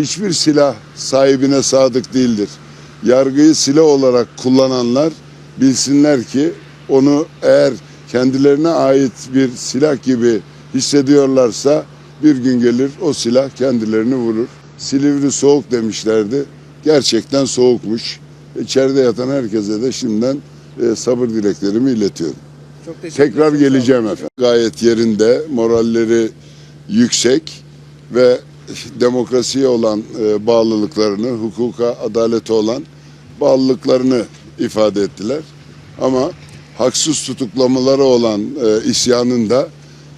hiçbir silah sahibine sadık değildir. Yargıyı silah olarak kullananlar bilsinler ki onu eğer kendilerine ait bir silah gibi hissediyorlarsa bir gün gelir o silah kendilerini vurur. Silivri soğuk demişlerdi. Gerçekten soğukmuş. İçeride yatan herkese de şimdiden e, sabır dileklerimi iletiyorum. Çok Tekrar geleceğim efendim. Gayet yerinde, moralleri yüksek ve demokrasiye olan e, bağlılıklarını, hukuka, adalete olan bağlılıklarını ifade ettiler. Ama haksız tutuklamaları olan e, isyanın da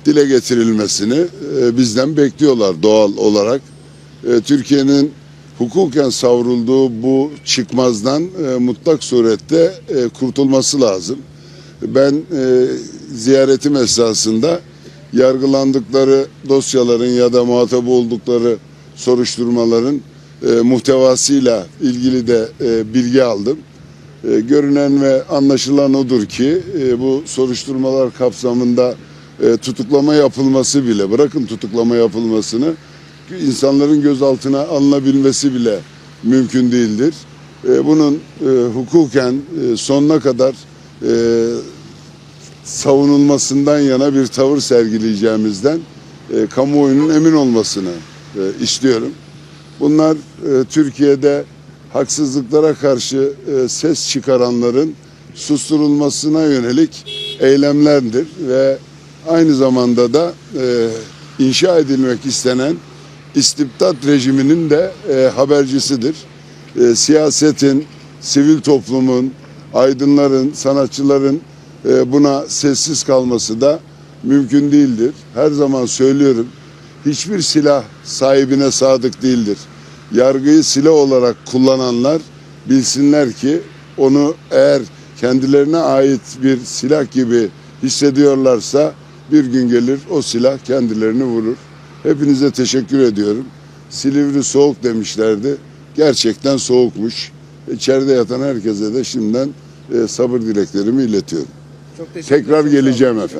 dile getirilmesini e, bizden bekliyorlar doğal olarak. Türkiye'nin hukuken savrulduğu bu çıkmazdan mutlak surette kurtulması lazım. Ben ziyaretim esnasında yargılandıkları dosyaların ya da muhatap oldukları soruşturmaların e, muhtevasıyla ilgili de e, bilgi aldım. E, görünen ve anlaşılan odur ki e, bu soruşturmalar kapsamında e, tutuklama yapılması bile bırakın tutuklama yapılmasını insanların gözaltına alınabilmesi bile mümkün değildir. E, bunun e, hukuken e, sonuna kadar e, savunulmasından yana bir tavır sergileyeceğimizden e, kamuoyunun emin olmasını e, istiyorum. Bunlar e, Türkiye'de haksızlıklara karşı e, ses çıkaranların susturulmasına yönelik eylemlerdir ve aynı zamanda da e, inşa edilmek istenen istibdat rejiminin de e, habercisidir. E, siyasetin, sivil toplumun, aydınların, sanatçıların buna sessiz kalması da mümkün değildir. Her zaman söylüyorum. Hiçbir silah sahibine sadık değildir. Yargıyı silah olarak kullananlar bilsinler ki onu eğer kendilerine ait bir silah gibi hissediyorlarsa bir gün gelir o silah kendilerini vurur. Hepinize teşekkür ediyorum. Silivri soğuk demişlerdi. Gerçekten soğukmuş. İçeride yatan herkese de şimdiden e, sabır dileklerimi iletiyorum. Çok teşekkür Tekrar geleceğim efendim.